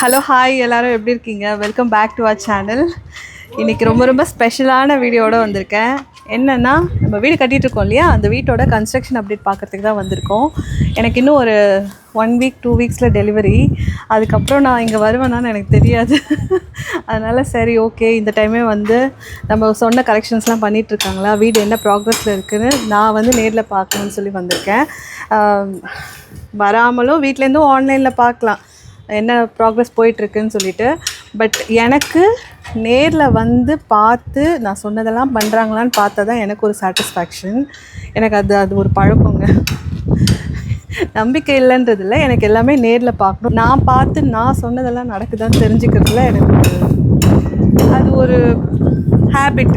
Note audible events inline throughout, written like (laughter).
Hello hi எல்லாரும் எப்படி இருக்கீங்க? Welcome back to our channel இன்றைக்கி ரொம்ப ரொம்ப ஸ்பெஷலான வீடியோட வந்திருக்கேன். என்னென்னா நம்ம வீடு கட்டிகிட்டு இருக்கோம் இல்லையா? அந்த வீட்டோட கன்ஸ்ட்ரக்ஷன் அப்டேட் பார்க்குறதுக்கு தான் வந்திருக்கோம். எனக்கு இன்னும் ஒரு ஒன் வீக் டூ வீக்ஸில் டெலிவரி அதுக்கப்புறம் நான் இங்கே வருவேனான்னு எனக்கு தெரியாது. அதனால் சரி ஓகே இந்த டைமே வந்து நம்ம சொன்ன கரெக்ஷன்ஸ்லாம் பண்ணிகிட்ருக்காங்களா வீடு என்ன ப்ராக்ரஸில் இருக்குதுன்னு நான் வந்து நேரில் பார்க்கணுன்னு சொல்லி வந்திருக்கேன். வராமலும் வீட்லேருந்தும் ஆன்லைனில் பார்க்கலாம். என்ன ப்ராக்ரஸ் போயிட்டுருக்குன்னு சொல்லிட்டு. பட் எனக்கு நேரில் வந்து பார்த்து நான் சொன்னதெல்லாம் பண்ணுறாங்களான்னு பார்த்தா தான் எனக்கு ஒரு சாட்டிஸ்ஃபேக்ஷன் எனக்கு அது அது ஒரு பழக்கங்க. நம்பிக்கை இல்லைன்றதில்ல எனக்கு எல்லாமே நேரில் பார்க்கணும். நான் பார்த்து நான் சொன்னதெல்லாம் நடக்குதான்னு தெரிஞ்சுக்கிறதுல எனக்கு அது ஒரு ஹேபிட்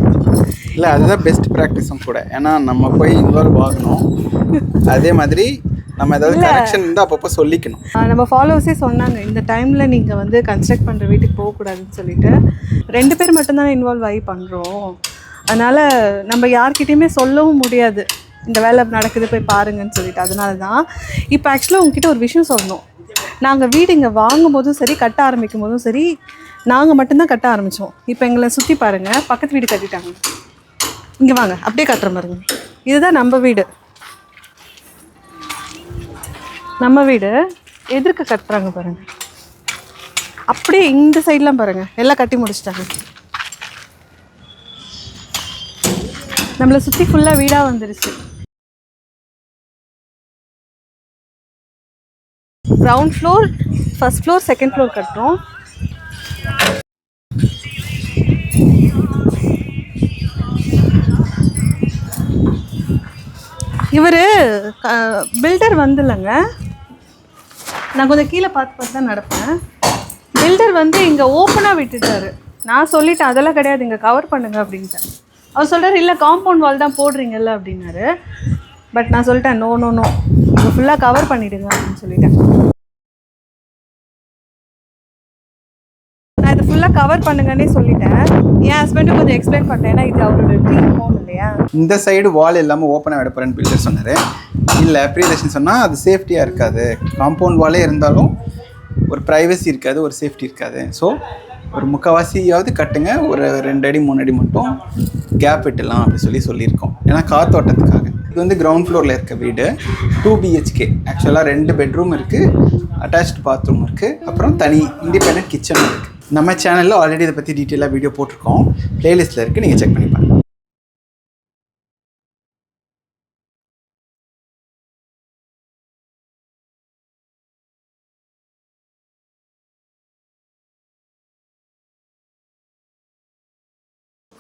இல்லை அதுதான் பெஸ்ட் ப்ராக்டிஸும் கூட. ஏன்னா நம்ம போய் இன்வால்வ் ஆகணும் அதே மாதிரி நம்ம ஏதாவது கரெக்ஷன் இருந்தால் அப்பப்போ சொல்லிக்கணும். நம்ம ஃபாலோவர்ஸே சொன்னாங்க இந்த டைமில் நீங்கள் வந்து கன்ஸ்ட்ரக்ட் பண்ணுற வீட்டுக்கு போகக்கூடாதுன்னு சொல்லிட்டு. ரெண்டு பேர் மட்டும்தானே இன்வால்வ் ஆகி பண்ணுறோம் அதனால் நம்ம யார்கிட்டயுமே சொல்லவும் முடியாது. இந்த வேலை நடக்குது போய் பாருங்கன்னு சொல்லிட்டு. அதனால தான் இப்போ ஆக்சுவலாக உங்ககிட்ட ஒரு விஷயம் சொல்லணும். நாங்கள் வீடு இங்கே வாங்கும் போதும் சரி கட்ட ஆரம்பிக்கும் போதும் சரி நாங்கள் மட்டும்தான் கட்ட ஆரம்பித்தோம் இப்போ எங்களை சுற்றி பாருங்கள் பக்கத்து வீடு கட்டிட்டாங்க. இங்கே வாங்க அப்படியே காட்டுற பாருங்க இதுதான் நம்ம வீடு. நம்ம வீடு எதிர்க்க கட்டுறாங்க பாருங்கள் அப்படியே இந்த சைட்லாம் பாருங்கள் எல்லாம் கட்டி முடிச்சிட்டாங்க. நம்மளை சுற்றி ஃபுல்லாக வீடாக வந்துருச்சு. Ground floor first floor second floor கட்டுறோம். இவர் பில்டர் வந்துலங்க. நான் கொஞ்சம் கீழே பார்த்து பார்த்து தான் நடப்பேன். பில்டர் வந்து இங்கே ஓப்பனாக விட்டுட்டாரு. நான் சொல்லிட்டேன் அதெல்லாம் கிடையாது இங்கே கவர் பண்ணுங்க அப்படின்ட்டேன். அவர் சொல்கிறார் இல்லை காம்பவுண்ட் வால் தான் போடுறீங்கல்ல அப்படின்னாரு. பட் நான் சொல்லிட்டேன் நோ நோ நோ இங்கே ஃபுல்லாக கவர் பண்ணிவிடுங்க அப்படின்னு சொல்லிட்டேன். ஃபுல்லாக கவர் பண்ணுங்கன்னே சொல்லிட்டேன். என் ஹஸ்பண்டும் கொஞ்சம் எக்ஸ்பிளைன் பண்ணேன் ஏன்னா இது அவரோட ட்ரீம் ஹோம் இல்லையா? இந்த சைடு வால் இல்லாமல் ஓப்பனாக விட போகிறேன்னு பில்டர் சொன்னார். இல்லை ப்ரீதர்ஷன் சொன்னால் அது சேஃப்டியாக இருக்காது. காம்பவுண்ட் வாலே இருந்தாலும் ஒரு ப்ரைவசி இருக்காது ஒரு சேஃப்டி இருக்காது. ஸோ ஒரு முக்கால்வாசியாவது கட்டுங்க. ஒரு ரெண்டு அடி மூணு அடி மட்டும் கேப் விட்டுலாம் அப்படின்னு சொல்லி சொல்லியிருக்கோம். ஏன்னா காத்தோட்டத்துக்காக. இது வந்து கிரவுண்ட் ஃப்ளோரில் இருக்க வீடு. டூ பிஹெச்கே ஆக்சுவலாக ரெண்டு பெட்ரூம் இருக்குது அட்டாச்டு பாத்ரூம் இருக்குது அப்புறம் தனி இண்டிபெண்டன்ட் கிச்சன் இருக்குது நம்ம சேனலில் ஆல்ரெடி இதை பற்றி டீட்டெயிலாக வீடியோ போட்டிருக்கோம். ப்ளேலிஸ்ட்டில் இருக்குது நீங்கள் செக் பண்ணி பாருங்க.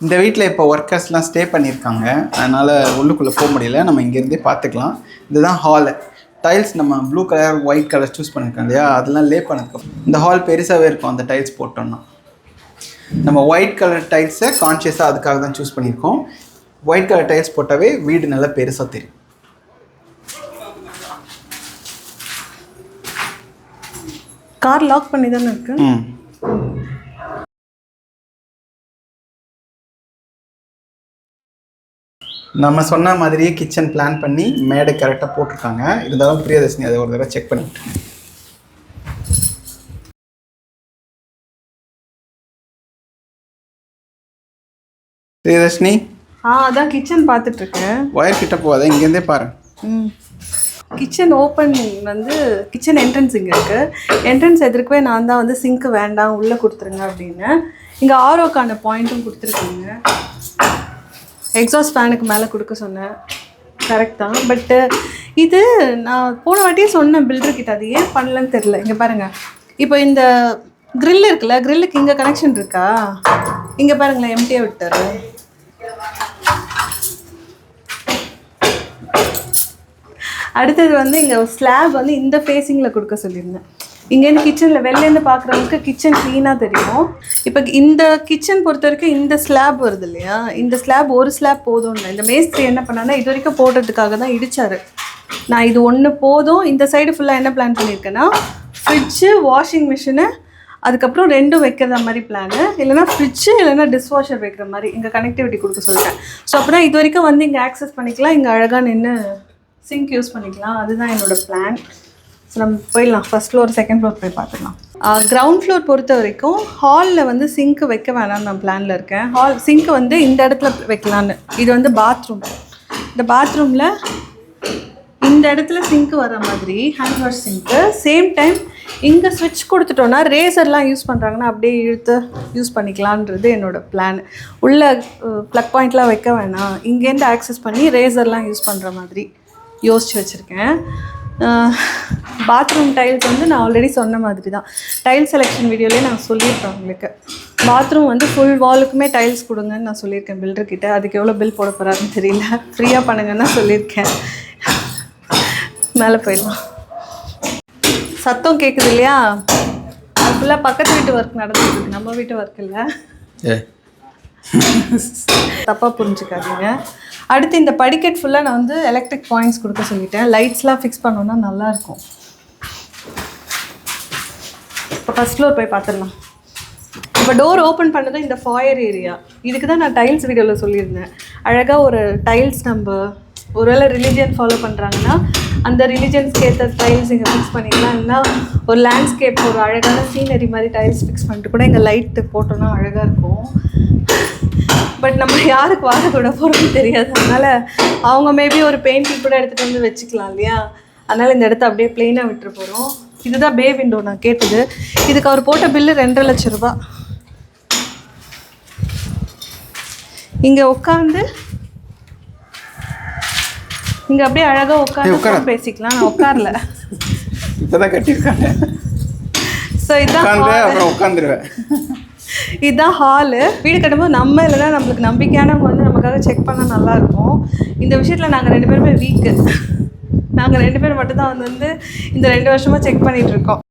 இந்த வீட்டில் இப்போ ஒர்க்கர்ஸ்லாம் ஸ்டே பண்ணியிருக்காங்க. அதனால் உள்ளுக்குள்ளே போக முடியல. நம்ம இங்கேருந்தே பார்த்துக்கலாம். இதுதான் ஹாலு டைல்ஸ் நம்ம blue colour white colour choose பண்ணியிருக்கோம் இல்லையா? அதெல்லாம் லே பண்ணதுக்கு இந்த ஹால் பெருசாகவே இருக்கும் அந்த டைல்ஸ் போட்டோம்னா. நம்ம ஒயிட் கலர் டைல்ஸை கான்ஷியஸாக அதுக்காக தான் சூஸ் பண்ணியிருக்கோம் ஒயிட் கலர் டைல்ஸ் போட்டாவே வீடு நல்லா பெருசாக தெரியும். கார் லாக் பண்ணி தானே இருக்கு நம்ம சொன்ன மாதிரியே கிச்சன் பிளான் பண்ணி மேடை கரெக்டாக போட்டிருக்காங்க. இருந்தாலும் பிரியதர்ஷினி அதை ஒரு தடவை செக் பண்ணிவிட்டு பிரியதர்ஷினி? ஆ அதான் கிச்சன் பார்த்துட்டு இருக்கேன் ஒயர் கிட்ட போகாத இங்கேருந்தே பாரு. கிச்சன் ஓப்பன் வந்து கிச்சன் என்ட்ரன்ஸ் இங்கே இருக்குது என்ட்ரன்ஸ் எதிர்க்கவே நான் தான் வந்து சிங்க்கு வேண்டாம் உள்ளே கொடுத்துருங்க அப்படின்னு. இங்கே ஆரோக்கான பாயிண்ட்டும் கொடுத்துருக்காங்க. எக்ஸாஸ்ட் ஃபேனுக்கு மேலே கொடுக்க சொன்னேன். கரெக்ட் தான். பட்டு uh, இது நான் போன வாட்டியே சொன்னேன் பில்டர்கிட்ட அது ஏன் பண்ணலன்னு தெரில இங்கே பாருங்கள் இப்போ இந்த க்ரில் இருக்குல்ல க்ரில்லுக்கு இங்கே கனெக்ஷன் இருக்கா? இங்கே பாருங்களேன் எம்டியாக விட்டாரு அடுத்தது வந்து இங்கே ஸ்லாப் வந்து இந்த ஃபேஸிங்கில் கொடுக்க சொல்லியிருந்தேன். இங்கேருந்து கிச்சனில் வெளிலேருந்து பார்க்குறவங்களுக்கு கிச்சன் க்ளீனாக தெரியும். இப்போ இந்த கிச்சன் பொறுத்த வரைக்கும் இந்த ஸ்லாப் வருது இல்லையா? இந்த ஸ்லாப் ஒரு ஸ்லாப் போதும் இல்லை. இந்த மேஸ்திரி என்ன பண்ணான்னா இது வரைக்கும் போடுறதுக்காக தான் இடித்தார் நான் இது ஒன்று போதும். இந்த சைடு ஃபுல்லாக என்ன பிளான் பண்ணியிருக்கேன்னா ஃப்ரிட்ஜு வாஷிங் மிஷினு அதுக்கப்புறம் ரெண்டும் வைக்கிற மாதிரி பிளானு இல்லைனா ஃப்ரிட்ஜு இல்லைனா டிஷ்வாஷர் வைக்கிற மாதிரி இங்கே கனெக்டிவிட்டி கொடுக்க சொல்லிட்டேன். ஸோ அப்புறம் இது வரைக்கும் வந்து இங்கே ஆக்சஸ் பண்ணிக்கலாம். இங்கே அழகாக நின்று சிங்க் யூஸ் பண்ணிக்கலாம். அதுதான் என்னோட பிளான் ஸோ நம்ம போயிடலாம். ஃபஸ்ட் ஃப்ளோர் செகண்ட் ஃப்ளோர் போய் பார்த்துக்கலாம். கிரவுண்ட் ஃப்ளோர் பொறுத்த வரைக்கும் ஹாலில் வந்து சிங்க்கு வைக்க வேணாம்னு நான் பிளானில் இருக்கேன். ஹால் சிங்க் வந்து இந்த இடத்துல வைக்கலான்னு இது வந்து பாத்ரூம் இந்த பாத்ரூமில் இந்த இடத்துல சிங்க் வர மாதிரி ஹேண்ட் வாஷ் சிங்க்கு சேம் டைம் இங்கே ஸ்விட்ச் கொடுத்துட்டோன்னா ரேசர்லாம் யூஸ் பண்ணுறாங்கன்னா அப்படியே இழுத்து யூஸ் பண்ணிக்கலான்றது என்னோடய பிளான் உள்ள ப்ளக் பாயிண்ட்லாம் வைக்க வேணாம். இங்கேருந்து ஆக்சஸ் பண்ணி ரேசர்லாம் யூஸ் பண்ணுற மாதிரி யோசிச்சு வச்சுருக்கேன். பாத்ரூம் டைல்ஸ் வந்து நான் ஆல்ரெடி சொன்ன மாதிரி தான் டைல் செலெக்ஷன் வீடியோலேயே நான் சொல்லியிருப்பேன் உங்களுக்கு. பாத்ரூம் வந்து ஃபுல் வாலுக்குமே டைல்ஸ் கொடுங்கன்னு நான் சொல்லியிருக்கேன் builder கிட்ட. அதுக்கு எவ்வளோ பில் போட போகிறாருன்னு தெரியல. ஃப்ரீயாக பண்ணுங்கன்னு சொல்லியிருக்கேன். மேலே போயிடலாம். சத்தம் கேட்குது இல்லையா? ஃபுல்லாக பக்கத்து வீட்டு ஒர்க் நடந்துட்டு இருக்கு. நம்ம வீட்டு ஒர்க் இல்லை. தப்பாக புரிஞ்சுக்காதீங்க. அடுத்து இந்த படிக்கட் ஃபுல்லாக நான் வந்து எலக்ட்ரிக் பாயிண்ட்ஸ் கொடுக்க சொல்லிட்டேன். லைட்ஸ்லாம் ஃபிக்ஸ் பண்ணோன்னா நல்லாயிருக்கும். இப்போ ஃபஸ்ட் ஃப்ளோர் போய் பார்த்துடலாம். இப்போ டோர் ஓப்பன் பண்ணதும் இந்த ஃபாயர் ஏரியா இதுக்கு தான் நான் டைல்ஸ் வீடியோவில் சொல்லியிருந்தேன். அழகாக ஒரு டைல்ஸ் நம்ம ஒருவேளை ரிலிஜியன் ஃபாலோ பண்ணுறாங்கன்னா அந்த ரிலிஜியன்ஸ்க்கு ஏற்ற டைல்ஸ் இங்கே ஃபிக்ஸ் பண்ணிக்கலாம். இல்லைன்னா ஒரு லேண்ட்ஸ்கேப் ஒரு அழகான சீனரி மாதிரி டைல்ஸ் ஃபிக்ஸ் பண்ணிட்டு கூட இங்கே லைட்டு போட்டோன்னா அழகாக இருக்கும். பட் நம்ம யாருக்கு வாங்க கூட போகிறோம்னு தெரியாது. அதனால் அவங்க மேபி ஒரு பெயிண்டிங் கூட எடுத்துகிட்டு வந்து வச்சுக்கலாம் இல்லையா? அதனால் இந்த இடத்த அப்படியே பிளெயினாக விட்டுற போகிறோம் இதுதான் பே விண்டோ நான் கேட்டது. இதுக்கு அவர் போட்ட பில்லு ரெண்டரை லட்ச ரூபா இங்கே உட்காந்து இங்கே அப்படியே அழகாக உட்காந்து பேசிக்கலாம். நான் உட்காரல. இப்போதான் கட்டியிருக்காங்க. ஸோ இதான் உட்காந்துருவேன் இதுதான் ஹாலு வீடு கட்டும்போது நம்ம இல்லைனா நம்மளுக்கு நம்பிக்கையானவங்க வந்து நமக்காக செக் பண்ணால் நல்லாயிருக்கும் இந்த விஷயத்தில் நாங்கள் ரெண்டு பேருமே வீக்கு நாங்கள் ரெண்டு பேரும் மட்டும்தான் வந்து இந்த ரெண்டு வருஷமாக செக் பண்ணிகிட்ருக்கோம்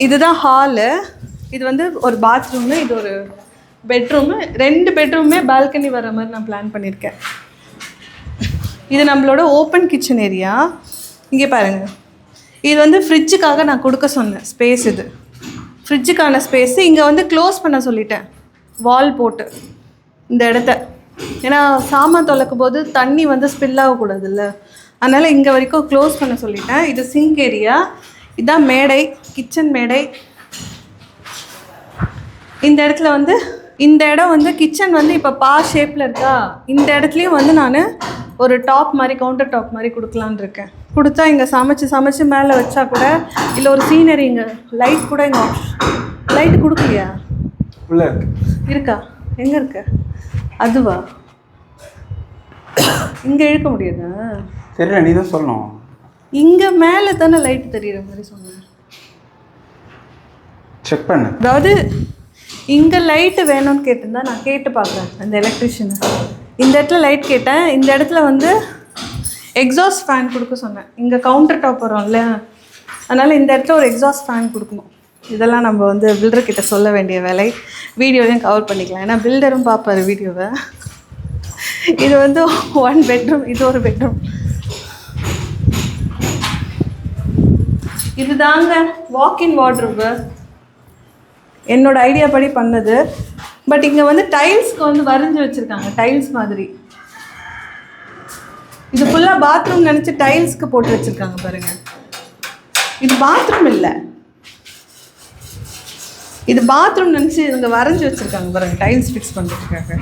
இதுதான் ஹாலு இது வந்து ஒரு பாத்ரூமு இது ஒரு பெட்ரூமு ரெண்டு பெட்ரூமே பால்கனி வர மாதிரி நான் பிளான் பண்ணியிருக்கேன். இது நம்மளோட ஓப்பன் கிச்சன் ஏரியா இங்கே பாருங்கள் இது வந்து ஃப்ரிட்ஜுக்காக நான் கொடுக்க சொன்னேன். ஸ்பேஸ் இது. ஃப்ரிட்ஜுக்கான ஸ்பேஸு இங்கே வந்து க்ளோஸ் பண்ண சொல்லிட்டேன். வால் போட்டு. இந்த இடத்த. ஏன்னா சாமான் தொலைக்கும் போது தண்ணி வந்து ஸ்பில் ஆகக்கூடாதுல்ல. அதனால் இங்கே வரைக்கும் க்ளோஸ் பண்ண சொல்லிட்டேன். இது சிங்க் ஏரியா இதுதான் மேடை. கிச்சன் மேடை. இந்த இடத்துல வந்து இந்த இடம் வந்து கிச்சன் வந்து இப்போ பா ஷேப்பில் இருக்கா? இந்த இடத்துலையும் வந்து நான் ஒரு டாப் மாதிரி கவுண்டர் டாப் மாதிரி கொடுக்கலான்னு இருக்கேன். கொடுத்தா இங்கே சமைச்சு சமைச்சு மேலே வச்சா கூட இல்லை ஒரு சீனரி இங்கே லைட் கூட இங்கே லைட்டு கொடுக்கலையா? இருக்கு. இருக்கா? எங்கே இருக்கு? அதுவா? இங்கே இழுக்க முடியாதா? தெரியல நீ தான் சொல்லணும். இங்கே மேலே தானே லைட் தெரியுற மாதிரி சொன்னேன் செக் பண்ணு. அதாவது இங்கே லைட்டு வேணும்னு கேட்டிருந்தா நான் கேட்டு பார்க்குறேன் அந்த எலக்ட்ரிஷியனை இந்த இடத்துல லைட் கேட்டேன் இந்த இடத்துல வந்து எக்ஸாஸ்ட் ஃபேன் கொடுக்க சொன்னேன். இங்கே கவுண்டர் டாப் வரும்ல அதனால் இந்த இடத்துல ஒரு எக்ஸாஸ்ட் ஃபேன் கொடுக்கணும். இதெல்லாம் நம்ம வந்து பில்டர் கிட்ட சொல்ல வேண்டிய வேலை. வீடியோலையும் கவர் பண்ணிக்கலாம். ஏன்னா பில்டரும் பார்ப்பாரு வீடியோவை. இது வந்து ஒன் பெட்ரூம் இது ஒரு பெட்ரூம் இதுதாங்க வாக்கின் வாட்ரூப்பு என்னோட ஐடியா படி பண்ணது. பட் இங்கே வந்து டைல்ஸ்க்கு வந்து வரைஞ்சி வச்சுருக்காங்க டைல்ஸ் மாதிரி. இது ஃபுல்லாக பாத்ரூம் நினச்சி டைல்ஸ்க்கு போட்டு வச்சுருக்காங்க பாருங்க. இது பாத்ரூம் இல்லை. இது பாத்ரூம் நினச்சி இவங்க வரைஞ்சி வச்சுருக்காங்க பாருங்க டைல்ஸ் ஃபிக்ஸ் பண்ணுறதுக்காக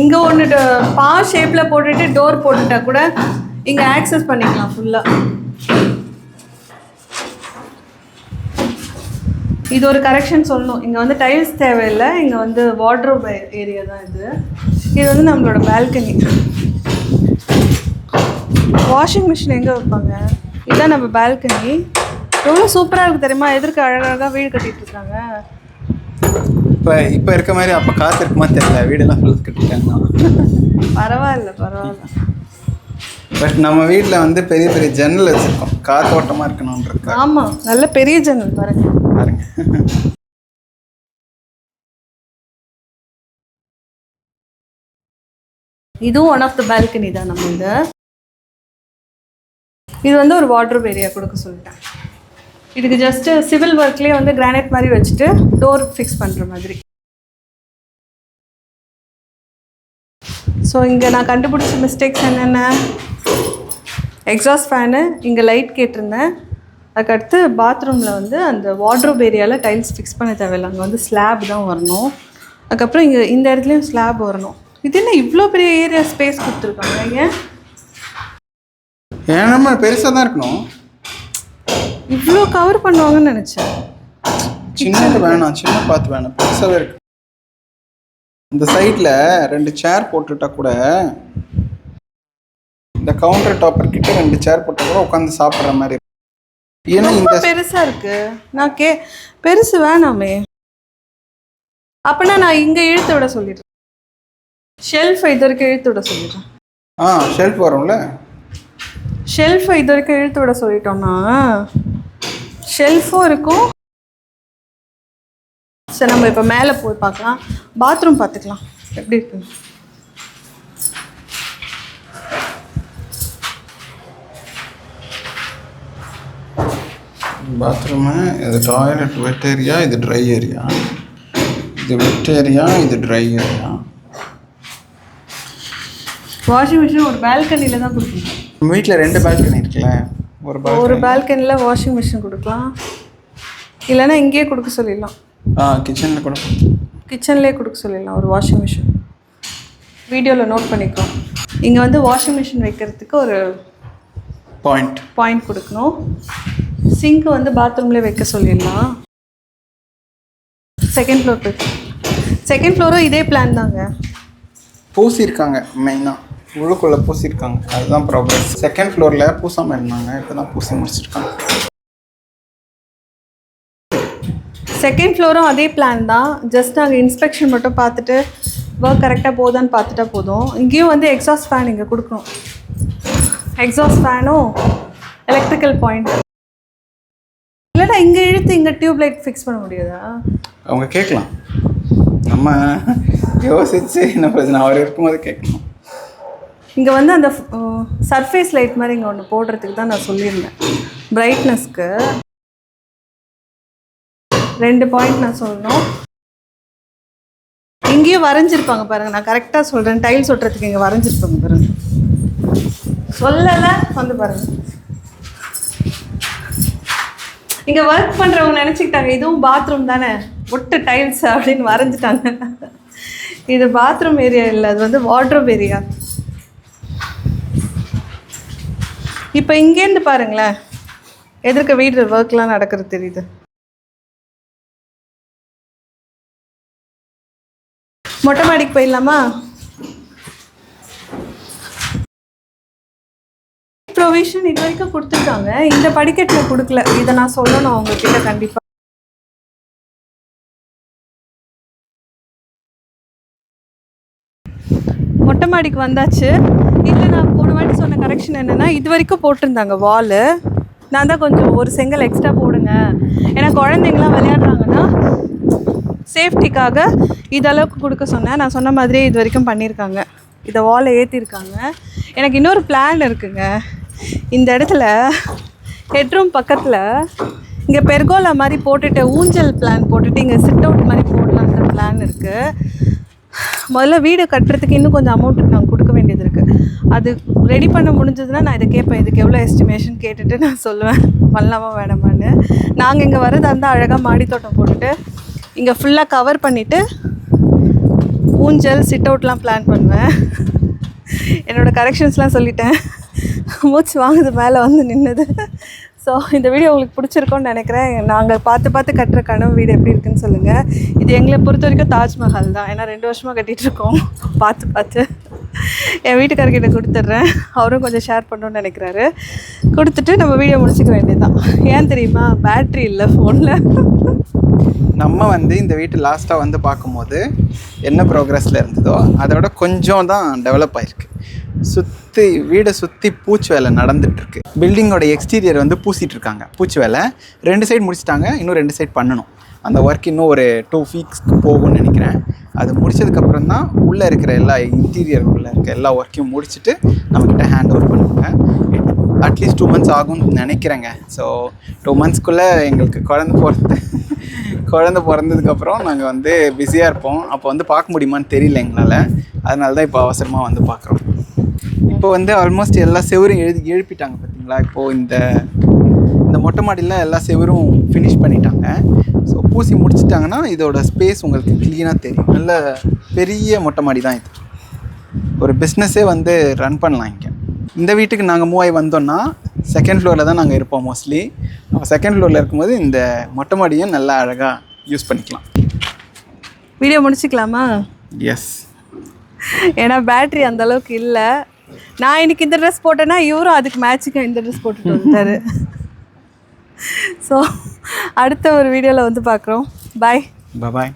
இங்கே ஒன்று பா ஷேப்பில் போட்டுட்டு டோர் போட்டுட்டா கூட இங்கே ஆக்சஸ் பண்ணிக்கலாம் ஃபுல்லாக இது ஒரு கரெக்ஷன் சொல்லணும். இங்கே வந்து டைல்ஸ் தேவையில்லை. இங்கே வந்து வார்ட்ரோப் ஏரியா தான் இது. இது வந்து நம்மளோட பால்கனி வாஷிங் மிஷின் எங்கே வைப்பாங்க? இதுதான் நம்ம பால்கனி எவ்வளோ சூப்பராக இருக்குது தெரியுமா? எதிர்க்க அழகழகாக வீடு கட்டிட்டு இருக்காங்க. இப்போ இப்போ இருக்க மாதிரி அப்போ காசு இருக்குமா தெரியல. வீடெல்லாம் ஃபுல் கட்டிட்டாங்கன்னா. பரவாயில்ல பரவாயில்ல. பட் நம்ம வீட்டில் வந்து பெரிய பெரிய ஜன்னல் வச்சுருக்கோம். காத்தோட்டமாக இருக்கணுன்றதுக்காக ஆமாம் நல்ல பெரிய ஜன்னல் பாருங்க. பாருங்க. இதுவும் ஒன் ஆஃப் த பால்கனி தான் நம்ம இது. இது வந்து ஒரு வாட்ரூப் ஏரியா கொடுக்க சொல்லிட்டேன். இதுக்கு ஜஸ்ட்டு சிவில் ஒர்க்லேயே வந்து கிரானைட் மாதிரி வச்சுட்டு டோர் ஃபிக்ஸ் பண்ணுற மாதிரி. ஸோ இங்கே நான் கண்டுபிடிச்ச மிஸ்டேக்ஸ் என்னென்ன? எக்ஸாஸ்ட் ஃபேனு இங்கே லைட் கேட்டிருந்தேன். அதுக்கடுத்து பாத்ரூமில் வந்து அந்த வார்ட்ரோப் ஏரியாவில் டைல்ஸ் ஃபிக்ஸ் பண்ண தேவையில்லை. அங்கே வந்து ஸ்லாப் தான் வரணும். அதுக்கப்புறம் இங்கே இந்த இடத்துலையும் ஸ்லாப் வரணும். இது என்ன இவ்வளோ பெரிய ஏரியா ஸ்பேஸ் கொடுத்துருக்காங்க ஏன் ஏன் நம்ம பெருசாக தான் இருக்கணும். இவ்வளோ கவர் பண்ணுவாங்கன்னு நினச்சேன். சின்னது வேணாம். சின்ன பார்த்து வேணாம். பெருசாகவே இருக்கு. இந்த சைடில் ரெண்டு சேர் போட்டுட்டா கூட இந்த கவுண்டர் டாப்பர் கிட்ட ரெண்டு சேர் போட்டா கூட உட்காந்து சாப்பிட்ற மாதிரி. ஏன்னா இந்த பெருசா இருக்கு. நான் கே பெருசு வேணாமே. அப்பனா நான் இங்க இழுத்து விட சொல்லிடுறேன். ஷெல்ஃப் இது வரைக்கும் இழுத்து விட சொல்லிடுறேன். ஆ ஷெல்ஃப் வரும்ல? ஷெல்ஃப் இது வரைக்கும் இழுத்து விட சொல்லிட்டோம்னா ஷெல்ஃபும் இருக்கும். சரி நம்ம இப்போ மேலே போய் பார்க்கலாம். பாத்ரூம் பார்த்துக்கலாம். எப்படி இருக்கு பாத்ரூமு இது டாய்லெட் வெட் ஏரியா இது ட்ரை ஏரியா இது வெட் ஏரியா இது ட்ரை ஏரியா வாஷிங் மிஷின் ஒரு பால்கனியில் தான் கொடுக்கணும். வீட்டில் ரெண்டு பால்கனி இருக்குல்ல ஒரு பால் ஒரு பால்கனியில் வாஷிங் மிஷின் கொடுக்கலாம். இல்லைன்னா இங்கேயே கொடுக்க சொல்லிடலாம். ஆ கிச்சனில் கூட. கிச்சன்லேயே கொடுக்க சொல்லிடலாம் ஒரு வாஷிங் மிஷின் வீடியோவில் நோட் பண்ணிக்கிறோம் இங்கே வந்து வாஷிங் மிஷின் வைக்கிறதுக்கு ஒரு பாயிண்ட் பாயிண்ட் கொடுக்கணும். சிங்க் வந்து பாத்ரூம்லேயே வைக்க சொல்லிடலாம். செகண்ட் ஃப்ளோர் போய் செகண்ட் ஃப்ளோரும் இதே பிளான் தாங்க. பூசியிருக்காங்க மெயினாக உள்ளுக்குள்ளே பூசியிருக்காங்க. அதுதான் ப்ராப்ளம் செகண்ட் ஃப்ளோரில் பூசாமல் இருந்தாங்க இப்போ தான் பூசி முடிச்சிருக்காங்க. செகண்ட் ஃப்ளோரும் அதே பிளான் தான். ஜஸ்ட் நாங்கள் இன்ஸ்பெக்ஷன் மட்டும் பார்த்துட்டு ஒர்க் கரெக்டாக போதான்னு பார்த்துட்டா போதும். இங்கேயும் வந்து எக்ஸாஸ்ட் ஃபேன் இங்கே கொடுக்கணும். எக்ஸாஸ்ட் ஃபேனும் எலக்ட்ரிக்கல் பாயிண்ட் இல்லைன்னா இங்கே இழுத்து இங்கே டியூப் லைட் ஃபிக்ஸ் பண்ண முடியாதா? அவங்க கேட்கலாம். நம்ம யோசிச்சு என்ன பிரச்சனை அவர் இருக்கும்போது கேட்கணும் இங்கே வந்து அந்த சர்ஃபேஸ் லைட் மாதிரி இங்கே ஒன்று போடுறதுக்கு தான் நான் சொல்லியிருந்தேன். பிரைட்னஸ்க்கு ரெண்டு பாயிண்ட் நான் சொல்லணும். இங்கேயும் வரைஞ்சிருப்பாங்க பாருங்க நான் கரெக்டாக சொல்கிறேன் டைல்ஸ் ஒட்டுறதுக்கு இங்கே வரைஞ்சிருப்பாங்க பாருங்க. சொல்லலை வந்து பாருங்க. இங்கே ஒர்க் பண்ணுறவங்க நினச்சிக்கிட்டாங்க இதுவும் பாத்ரூம் தானே? ஒட்டு டைல்ஸ் அப்படின்னு வரைஞ்சிட்டாங்க. இது பாத்ரூம் ஏரியா இல்லை அது வந்து வார்ட்ரோப் ஏரியா இப்போ இங்கேருந்து பாருங்களேன். எதிர்க்க வீடு ஒர்க்லாம் நடக்கிறது தெரியுது. மொட்டை மாடிக்கு போயிடலாமா? ப்ரொவிஷன் இது வரைக்கும் கொடுத்துருக்காங்க. இந்த படிக்கட்டில் கொடுக்கல. இதை நான் சொல்லணும் அவங்கக்கிட்ட கண்டிப்பாக மொட்டை மாடிக்கு வந்தாச்சு. இல்லை நான் போன வாட்டி சொன்ன கரெக்ஷன் என்னென்னா இது வரைக்கும் போட்டிருந்தாங்க வாலு நான் தான் கொஞ்சம் ஒரு செங்கல் எக்ஸ்ட்ரா போடுங்க. ஏன்னா குழந்தைங்களாம் விளையாடுறாங்கன்னா சேஃப்டிக்காக இதளவுக்கு கொடுக்க சொன்னேன். நான் சொன்ன மாதிரியே இது வரைக்கும் பண்ணியிருக்காங்க. இதை வாலை ஏற்றிருக்காங்க எனக்கு இன்னொரு பிளான் இருக்குங்க. இந்த இடத்துல ஹெட்ரூம் பக்கத்தில் இங்கே பெர்கோலா மாதிரி போட்டுட்டு ஊஞ்சல் பிளான் போட்டுட்டு இங்கே சிட் அவுட் மாதிரி போடலான்ற பிளான் இருக்குது முதல்ல வீடு கட்டுறதுக்கு இன்னும் கொஞ்சம் அமௌண்ட் நாங்கள் கொடுக்க வேண்டியது இருக்குது அது ரெடி பண்ண முடிஞ்சதுன்னா நான் இதை கேட்பேன். இதுக்கு எவ்வளோ எஸ்டிமேஷன் கேட்டுட்டு நான் சொல்லுவேன். பண்ணலாமா வேணாமான்னு. நாங்கள் இங்கே வரதா இருந்தால் அழகாக மாடி தோட்டம் போட்டுட்டு இங்கே ஃபுல்லாக கவர் பண்ணிவிட்டு ஊஞ்சல் சிட் அவுட்லாம் பிளான் பண்ணுவேன். என்னோடய கரெக்ஷன்ஸ்லாம் சொல்லிட்டேன். (laughs) மூச்சு வாங்குது மேலே வந்து நின்னது. ஸோ இந்த வீடியோ உங்களுக்கு பிடிச்சிருக்கோன்னு நினைக்கிறேன். நாங்கள் பார்த்து பார்த்து கட்டுற கனவு வீடு எப்படி இருக்குன்னு சொல்லுங்கள் இது எங்களை பொறுத்த வரைக்கும் தாஜ்மஹால் தான். ஏன்னா ரெண்டு வருஷமாக கட்டிகிட்ருக்கோம் பார்த்து பார்த்து. என் வீட்டுக்காரர்கிட்ட கொடுத்துட்றேன். அவரும் கொஞ்சம் ஷேர் பண்ணணும்னு நினைக்கிறாரு. கொடுத்துட்டு நம்ம வீடியோ முடிச்சுக்க வேண்டியதுதான். ஏன் தெரியுமா? பேட்ரி இல்லை ஃபோனில் நம்ம வந்து இந்த வீட்டு லாஸ்ட்டாக வந்து பார்க்கும்போது என்ன ப்ரோக்ரஸில் இருந்ததோ அதோட கொஞ்சம் தான் டெவலப் ஆயிருக்கு. சுற்றி வீடை சுற்றி பூச்சி வேலை நடந்துட்டுருக்கு. பில்டிங்கோட எக்ஸ்டீரியர் வந்து பூசிட்டு இருக்காங்க பூச்சி வேலை. ரெண்டு சைடு முடிச்சிட்டாங்க. இன்னும் ரெண்டு சைடு பண்ணணும். அந்த ஒர்க் இன்னும் ஒரு டூ வீக்ஸ்க்கு போகும்னு நினைக்கிறேன். அது முடிச்சதுக்கப்புறம் தான் உள்ளே இருக்கிற எல்லா இன்டீரியர் உள்ளே இருக்க எல்லா ஒர்க்கையும் முடிச்சுட்டு நம்மக்கிட்ட ஹேண்ட் ஓவர் பண்ணுவாங்க அட்லீஸ்ட் டூ மந்த்ஸ் ஆகும்னு நினைக்கிறேங்க. ஸோ டூ மந்த்ஸ்க்குள்ளே எங்களுக்கு குழந்த பிறந்து குழந்த பிறந்ததுக்கப்புறம் நாங்கள் வந்து பிஸியாக இருப்போம். அப்போ வந்து பார்க்க முடியுமான்னு தெரியல எங்களால். அதனால தான் இப்போ அவசரமாக வந்து பார்க்குறோம். இப்போ வந்து ஆல்மோஸ்ட் எல்லா செவரும் எழுதி எழுப்பிட்டாங்க பார்த்தீங்களா இப்போது இந்த இந்த மொட்டை மாடியில் எல்லா செவரும் ஃபினிஷ் பண்ணிட்டாங்க. ஸோ பூசி முடிச்சிட்டாங்கன்னா இதோட ஸ்பேஸ் உங்களுக்கு க்ளீனாக தெரியும். நல்ல பெரிய மொட்டை மாடி தான் இது. ஒரு பிஸ்னஸே வந்து ரன் பண்ணலாம் இங்கே. இந்த வீட்டுக்கு நாங்கள் மூவ் ஆகி வந்தோம்னா செகண்ட் ஃப்ளோரில் தான் நாங்கள் இருப்போம் மோஸ்ட்லி அப்போ செகண்ட் ஃப்ளோரில் இருக்கும்போது இந்த மொட்டை மாடியும் நல்லா அழகாக யூஸ் பண்ணிக்கலாம். வீடியோ முடிச்சுக்கலாமா? எஸ் ஏன்னா பேட்டரி அந்த அளவுக்கு இல்லை. நான் இன்னைக்கு இந்த ட்ரெஸ் போட்டேன்னா இவரும் அதுக்கு மேட்சிங்காக இந்த ட்ரெஸ் போட்டுட்டு வந்துட்டாரு. ஸோ அடுத்த ஒரு வீடியோவில் வந்து பார்க்குறோம். பாய் பாய்